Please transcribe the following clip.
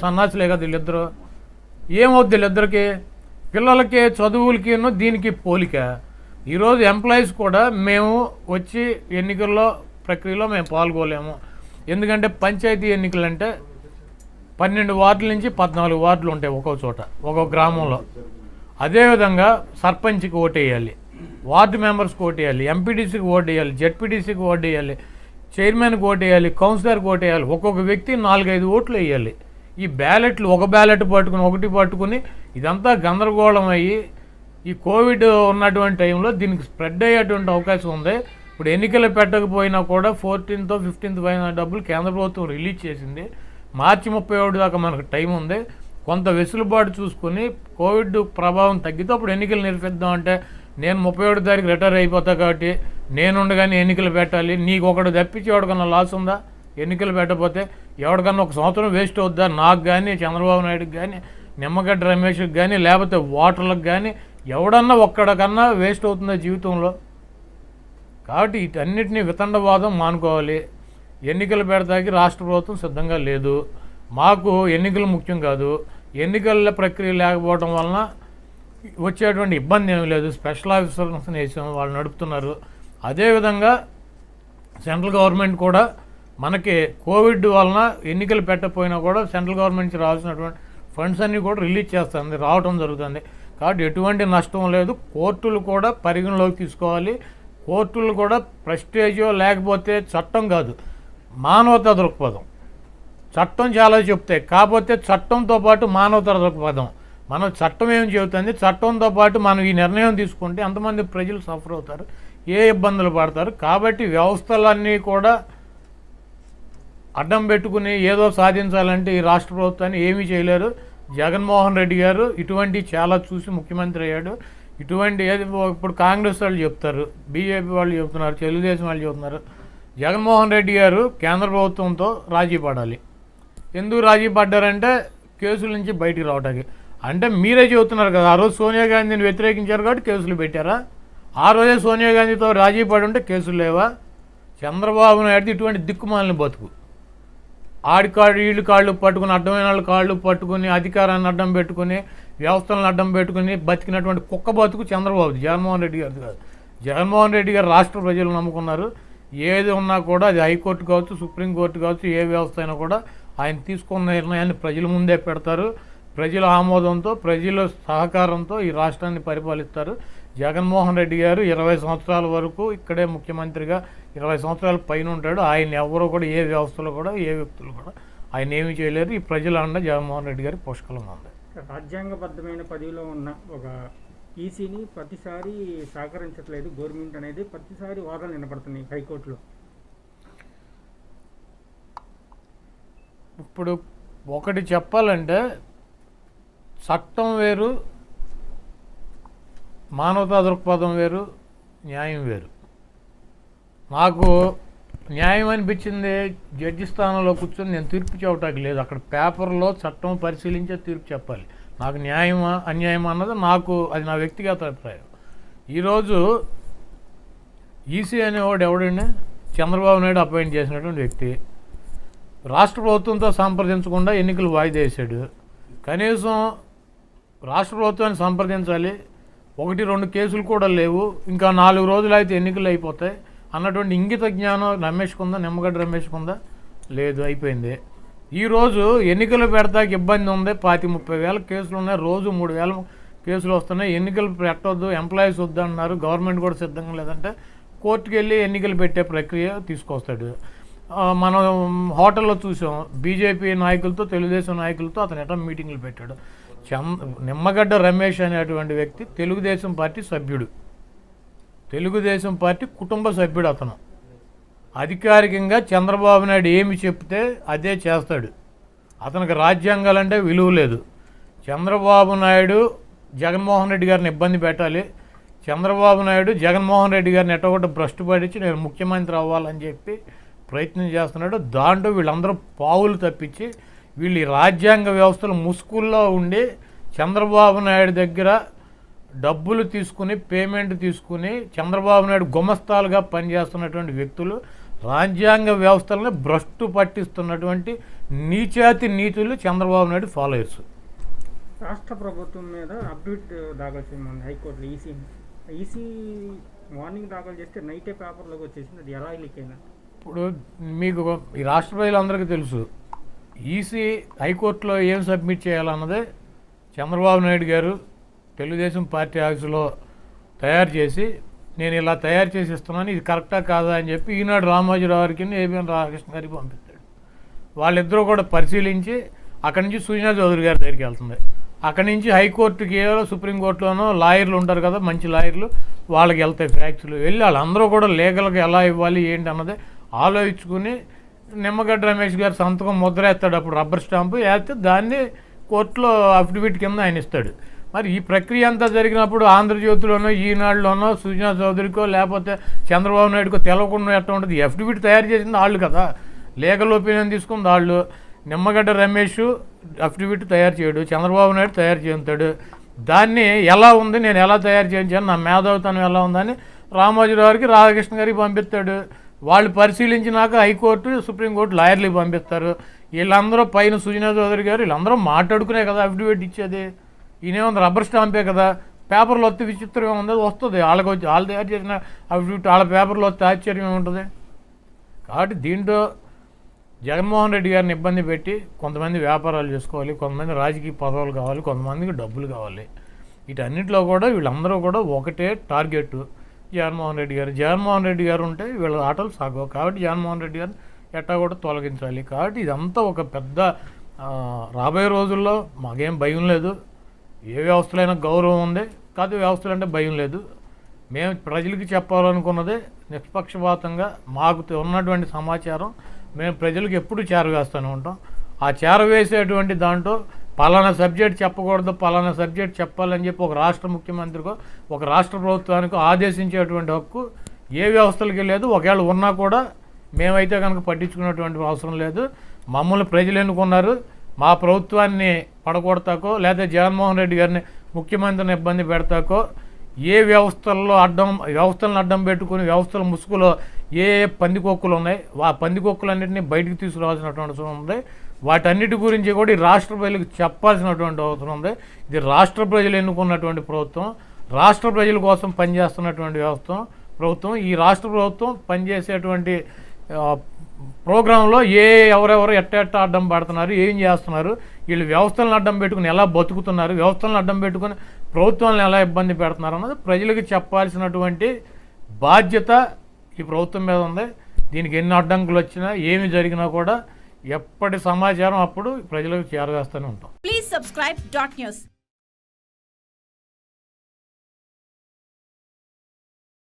సన్నాసులే కదా వీళ్ళిద్దరు? ఏమవుద్ది వీళ్ళిద్దరికి? పిల్లలకి చదువులకి దీనికి పోలిక. ఈరోజు ఎంప్లాయీస్ కూడా మేము వచ్చి ఎన్నికల్లో ప్రక్రియలో మేము పాల్గొలేము. ఎందుకంటే పంచాయతీ ఎన్నికలు అంటే పన్నెండు వార్డుల నుంచి పద్నాలుగు వార్డులు ఉంటాయి ఒక్కో చోట ఒక్కో గ్రామంలో. అదేవిధంగా సర్పంచ్కి ఓటేయాలి వార్డు మెంబర్స్కి ఓటేయాలి వేయాలి ఓటేయాలి జెడ్పీటీసీకి ఓటేయాలి చైర్మన్కి ఓటేయాలి కౌన్సిలర్కి ఓటేయాలి. ఒక్కొక్క వ్యక్తి నాలుగైదు ఓట్లు వేయాలి. ఈ బ్యాలెట్లు ఒక బ్యాలెట్ పట్టుకుని ఒకటి పట్టుకుని ఇదంతా గందరగోళం అయ్యి ఈ కోవిడ్ ఉన్నటువంటి టైంలో దీనికి స్ప్రెడ్ అయ్యేటువంటి అవకాశం ఉంది. ఇప్పుడు ఎన్నికలు పెట్టకపోయినా కూడా ఫోర్టీన్త్ ఫిఫ్టీన్త్ పైన డబ్బులు కేంద్ర ప్రభుత్వం రిలీజ్ చేసింది. మార్చి ముప్పై ఒకటి దాకా మనకు టైం ఉంది. కొంత వెసులుబాటు చూసుకుని కోవిడ్ ప్రభావం తగ్గితే అప్పుడు ఎన్నికలు నిర్వహిద్దాం అంటే నేను ముప్పై ఒకటి తారీఖు రిటైర్ అయిపోతా కాబట్టి నేనుండగానే ఎన్నికలు పెట్టాలి. నీకు ఒకటి తప్పించి ఎవరికన్నా లాస్ ఉందా? ఎన్నికలు పెట్టకపోతే ఎవరికన్నా ఒక సంవత్సరం వేస్ట్ అవుద్దా? నాకు కానీ చంద్రబాబు నాయుడుకి కానీ నిమ్మగడ్డ రమేష్కి కానీ లేకపోతే ఓటర్లకు కానీ ఎవడన్నా ఒక్కడికన్నా వేస్ట్ అవుతుందా జీవితంలో? కాబట్టి వీటన్నిటినీ వితండవాదం మానుకోవాలి. ఎన్నికలు పెడతాకి రాష్ట్ర ప్రభుత్వం సిద్ధంగా లేదు. మాకు ఎన్నికలు ముఖ్యం కాదు. ఎన్నికల ప్రక్రియ లేకపోవడం వలన వచ్చేటువంటి ఇబ్బంది ఏమి లేదు. స్పెషల్ ఆఫీసర్స్ వేసాం వాళ్ళు నడుపుతున్నారు. అదేవిధంగా సెంట్రల్ గవర్నమెంట్ కూడా మనకి కోవిడ్ వలన ఎన్నికలు పెట్టకపోయినా కూడా సెంట్రల్ గవర్నమెంట్ నుంచి రావాల్సినటువంటి ఫండ్స్ అన్నీ కూడా రిలీజ్ చేస్తుంది రావడం జరుగుతుంది. కాబట్టి ఎటువంటి నష్టం లేదు. కోర్టులు కూడా పరిగణలోకి తీసుకోవాలి. కోర్టులు కూడా ప్రెస్టేజో లేకపోతే చట్టం కాదు. మానవతా దృక్పథం. చట్టం చాలా చెప్తాయి. కాకపోతే చట్టంతో పాటు మానవతా దృక్పథం. మనం చట్టం ఏం చెబుతుంది? చట్టంతో పాటు మనం ఈ నిర్ణయం తీసుకుంటే ఎంతమంది ప్రజలు సఫర్ అవుతారు? ఏ ఇబ్బందులు పడతారు? కాబట్టి వ్యవస్థలన్నీ కూడా అడ్డం పెట్టుకుని ఏదో సాధించాలంటే ఈ రాష్ట్ర ప్రభుత్వాన్ని ఏమీ చేయలేరు. జగన్మోహన్ రెడ్డి గారు ఇటువంటి చాలా చూసి ముఖ్యమంత్రి అయ్యాడు. ఇటువంటి ఏది ఇప్పుడు కాంగ్రెస్ వాళ్ళు చెప్తారు బీజేపీ వాళ్ళు చెప్తున్నారు తెలుగుదేశం వాళ్ళు చెప్తున్నారు. జగన్మోహన్ రెడ్డి గారు కేంద్ర ప్రభుత్వంతో రాజీ పడాలి. ఎందుకు రాజీ పడ్డారంటే కేసుల నుంచి బయటికి రావడానికి అంటే మీరే చెబుతున్నారు కదా ఆ రోజు సోనియా గాంధీని వ్యతిరేకించారు కాబట్టి కేసులు పెట్టారా? ఆ రోజే సోనియా గాంధీతో రాజీ పడి ఉంటే కేసులు లేవా? చంద్రబాబు నాయుడు ఇటువంటి దిక్కుమాలని బతుకు. ఆడి కాళ్ళు వీళ్ళు కాళ్ళు పట్టుకుని అడ్డమైన వాళ్ళు కాళ్ళు పట్టుకుని అధికారాన్ని అడ్డం పెట్టుకుని వ్యవస్థలను అడ్డం పెట్టుకుని బతికినటువంటి కుక్క బతుకు చంద్రబాబు జగన్మోహన్ రెడ్డి గారు కాదు. జగన్మోహన్ రెడ్డి గారు రాష్ట్ర ప్రజలు నమ్ముకున్నారు. ఏది ఉన్నా కూడా అది హైకోర్టు కావచ్చు సుప్రీంకోర్టు కావచ్చు ఏ వ్యవస్థ అయినా కూడా ఆయన తీసుకున్న నిర్ణయాన్ని ప్రజల ముందే పెడతారు. ప్రజల ఆమోదంతో ప్రజల సహకారంతో ఈ రాష్ట్రాన్ని పరిపాలిస్తారు. జగన్మోహన్ రెడ్డి గారు ఇరవై సంవత్సరాల వరకు ఇక్కడే ముఖ్యమంత్రిగా ఇరవై సంవత్సరాల పైన ఉంటాడు. ఆయన ఎవరు కూడా ఏ వ్యవస్థలో కూడా ఏ వ్యక్తులు కూడా ఆయన ఏమీ చేయలేరు. ఈ ప్రజల అండ జగన్మోహన్ రెడ్డి గారి పుష్కలంగా ఉంది రాజ్యాంగబద్ధమైన పదవిలో ఉన్న ఒక ఈసీని ప్రతిసారి సహకరించట్లేదు. గవర్నమెంట్ అనేది ప్రతిసారి వాదనలు వినపడుతున్నాయి హైకోర్టులో. ఇప్పుడు ఒకటి చెప్పాలంటే చట్టం వేరు మానవతా దృక్పథం వేరు న్యాయం వేరు. నాకు న్యాయం అనిపించింది జడ్జి స్థానంలో కూర్చొని నేను తీర్పు చెప్పటానికి లేదు. అక్కడ పేపర్లో చట్టం పరిశీలించే తీర్పు చెప్పాలి. నాకు న్యాయమా అన్యాయమా అన్నది నాకు అది నా వ్యక్తిగత అభిప్రాయం. ఈరోజు ఈసీ అనేవాడు ఎవడండి? చంద్రబాబు నాయుడు అపాయింట్ చేసినటువంటి వ్యక్తి. రాష్ట్ర ప్రభుత్వంతో సంప్రదించకుండా ఎన్నికలు వాయిదా వేశాడు. కనీసం రాష్ట్ర ప్రభుత్వాన్ని సంప్రదించాలి. ఒకటి రెండు కేసులు కూడా లేవు. ఇంకా నాలుగు రోజులు అయితే ఎన్నికలు అయిపోతాయి. అన్నటువంటి ఇంగిత జ్ఞానం రమేష్కి ఉందా నిమ్మగడ్డ రమేష్కి ఉందా? లేదు అయిపోయింది. ఈరోజు ఎన్నికలు పెడతాకి ఇబ్బంది ఉంది. పాతి ముప్పై వేల కేసులు ఉన్నాయి. రోజు మూడు వేల కేసులు వస్తున్నాయి. ఎన్నికలు పెట్టొద్దు ఎంప్లాయీస్ వద్దు అన్నారు. గవర్నమెంట్ కూడా సిద్ధంగా లేదంటే కోర్టుకు వెళ్ళి ఎన్నికలు పెట్టే ప్రక్రియ తీసుకొస్తాడు. మనం హోటల్లో చూసాం. బీజేపీ నాయకులతో తెలుగుదేశం నాయకులతో అతను ఎటం మీటింగ్లు పెట్టాడు. చంద నిమ్మగడ్డ రమేష్ అనేటువంటి వ్యక్తి తెలుగుదేశం పార్టీ సభ్యుడు. తెలుగుదేశం పార్టీ కుటుంబ సభ్యుడు అతను. అధికారికంగా చంద్రబాబు నాయుడు ఏమి చెప్తే అదే చేస్తాడు. అతనికి రాజ్యాంగాలంటే విలువ లేదు. చంద్రబాబు నాయుడు జగన్మోహన్ రెడ్డి గారిని ఇబ్బంది పెట్టాలి. చంద్రబాబు నాయుడు జగన్మోహన్ రెడ్డి గారిని ఎట్టగొట్ట భ్రష్టు పడించి నేను ముఖ్యమంత్రి అవ్వాలని చెప్పి ప్రయత్నం చేస్తున్నాడు. దాంట్లో వీళ్ళందరూ పావులు తప్పించి వీళ్ళు ఈ రాజ్యాంగ వ్యవస్థలు ముసుగుల్లో ఉండి చంద్రబాబు నాయుడు దగ్గర డబ్బులు తీసుకుని పేమెంట్ తీసుకుని చంద్రబాబు నాయుడు గుమస్తాలుగా పనిచేస్తున్నటువంటి వ్యక్తులు రాజ్యాంగ వ్యవస్థలను భ్రష్టు పట్టిస్తున్నటువంటి నీచాతి నీతులు చంద్రబాబు నాయుడు ఫాలోయర్స్. రాష్ట్ర ప్రభుత్వం మీద అప్డేట్ దాఖలు చేయమంది హైకోర్టులో. ఈసీ ఈసీ మార్నింగ్ దాఖలు చేస్తే నైటే పేపర్లోకి వచ్చేసింది. అది ఎలా లీక్ ఇప్పుడు మీకు ఈ రాష్ట్ర ప్రజలందరికీ తెలుసు ఈసీ హైకోర్టులో ఏం సబ్మిట్ చేయాలన్నదే చంద్రబాబు నాయుడు గారు తెలుగుదేశం పార్టీ ఆఫీసులో తయారు చేసి నేను ఇలా తయారు చేసి ఇస్తున్నాను ఇది కరెక్టా కాదా అని చెప్పి ఈనాడు రామోజీరావు గారికి ఏబిఎన్ రామకృష్ణ గారికి పంపిస్తాడు వాళ్ళిద్దరూ కూడా పరిశీలించి అక్కడి నుంచి సుజనా చౌదరి గారి దగ్గరికి వెళ్తుంది. అక్కడి నుంచి హైకోర్టుకి ఏదో సుప్రీంకోర్టులోనో లాయర్లు ఉంటారు కదా మంచి లాయర్లు వాళ్ళకి వెళ్తాయి ఫ్యాక్చులు వెళ్ళి వాళ్ళందరూ కూడా లీగల్గా ఎలా ఇవ్వాలి ఏంటి అన్నది ఆలోచించుకుని నిమ్మగడ్డ రమేష్ గారు సంతకం ముద్ర వేస్తాడు. అప్పుడు రబ్బర్ స్టాంపు వేస్తే దాన్ని కోర్టులో అఫిడవిట్ కింద ఆయన ఇస్తాడు. మరి ఈ ప్రక్రియ అంతా జరిగినప్పుడు ఆంధ్రజ్యోతిలోనో ఈనాడులోనో సుజనా చౌదరికో లేకపోతే చంద్రబాబు నాయుడుకో తెలవకుండా ఎట్లా ఉంటుంది? ఎఫిడవిట్ తయారు చేసింది వాళ్ళు కదా. లీగల్ ఒపీనియన్ తీసుకుంది వాళ్ళు నిమ్మగడ్డ రమేష్ అఫిడవిట్ తయారు చేయడు చంద్రబాబు నాయుడు తయారు చేస్తాడు దాన్ని ఎలా ఉంది నేను ఎలా తయారు చేయించాను నా మేధావితనం ఎలా ఉందని రామోజీరావు గారికి రాధాకృష్ణ గారికి పంపిస్తాడు. వాళ్ళు పరిశీలించినాక హైకోర్టు సుప్రీంకోర్టు లాయర్లకి పంపిస్తారు. వీళ్ళందరూ పైన సుజనా చౌదరి గారు వీళ్ళందరూ మాట్లాడుకునే కదా అఫిడవిట్ ఇచ్చేది. ఈయనేముంది రబ్బర్ స్టాంపే కదా? పేపర్లో వస్తే విచిత్రం ఏముంది అది వస్తుంది. వాళ్ళకి వచ్చి వాళ్ళు తయారు చేసిన అఫిడవిట్ వాళ్ళ పేపర్లో వస్తే ఆశ్చర్యం ఉంటుంది కాబట్టి దీంట్లో జగన్మోహన్ రెడ్డి గారిని ఇబ్బంది పెట్టి కొంతమంది వ్యాపారాలు చేసుకోవాలి కొంతమంది రాజకీయ పదవులు కావాలి కొంతమందికి డబ్బులు కావాలి. వీటన్నిటిలో కూడా వీళ్ళందరూ కూడా ఒకటే టార్గెట్ జగన్మోహన్ రెడ్డి గారు. జగన్మోహన్ రెడ్డి గారు ఉంటే వీళ్ళ ఆటలు సాగవు. కాబట్టి జగన్మోహన్ రెడ్డి గారు ఎట్టా కూడా తొలగించాలి. కాబట్టి ఇదంతా ఒక పెద్ద రాబోయే రోజుల్లో మాకేం భయం లేదు. ఏ వ్యవస్థలైనా గౌరవం ఉంది. కాదు వ్యవస్థలు అంటే భయం లేదు. మేము ప్రజలకి చెప్పాలనుకున్నదే నిష్పక్షపాతంగా మాకు తె- ఉన్నటువంటి సమాచారం మేము ప్రజలకు ఎప్పుడు చేరవేస్తూనే ఉంటాం. ఆ చేరవేసేటువంటి దాంట్లో పలానా సబ్జెక్ట్ చెప్పకూడదు పలానా సబ్జెక్ట్ చెప్పాలని చెప్పి ఒక రాష్ట్ర ముఖ్యమంత్రికో ఒక రాష్ట్ర ప్రభుత్వానికో ఆదేశించేటువంటి హక్కు ఏ వ్యవస్థలకి లేదు. ఒకవేళ ఉన్నా కూడా మేమైతే కనుక పట్టించుకునేటువంటి అవసరం లేదు. మమ్మల్ని ప్రజలు ఎన్నుకున్నారు. మా ప్రభుత్వాన్ని పడగొడతాకో లేదా జగన్మోహన్ రెడ్డి గారిని ముఖ్యమంత్రిని ఇబ్బంది పెడతాకో ఏ వ్యవస్థల్లో అడ్డం వ్యవస్థలను అడ్డం పెట్టుకుని వ్యవస్థల ముసుగులో ఏ ఏ పందికొక్కులు ఉన్నాయి ఆ పందికొక్కులన్నింటినీ బయటికి తీసుకురావాల్సినటువంటి అవసరం ఉంది. వాటన్నిటి గురించి కూడా ఈ రాష్ట్ర ప్రజలకు చెప్పాల్సినటువంటి అవసరం ఉంది. ఇది రాష్ట్ర ప్రజలు ఎన్నుకున్నటువంటి ప్రభుత్వం రాష్ట్ర ప్రజల కోసం పనిచేస్తున్నటువంటి వ్యవస్థ ప్రభుత్వం. ఈ రాష్ట్ర ప్రభుత్వం పనిచేసేటువంటి ప్రోగ్రాంలో ఏ ఎవరెవరు ఎట్ట ఎట్ట అడ్డం పడుతున్నారు ఏం చేస్తున్నారు వీళ్ళు వ్యవస్థలను అడ్డం పెట్టుకుని ఎలా బతుకుతున్నారు వ్యవస్థలను అడ్డం పెట్టుకుని ప్రభుత్వాలను ఎలా ఇబ్బంది పెడుతున్నారు అన్నది ప్రజలకు చెప్పాల్సినటువంటి బాధ్యత ఈ ప్రభుత్వం మీద ఉంది. దీనికి ఎన్ని అడ్డంకులు వచ్చినా ఏమి జరిగినా కూడా ఎప్పటి సమాచారం అప్పుడు ప్రజలకు చేరవేస్తూనే ఉంటాం. ప్లీజ్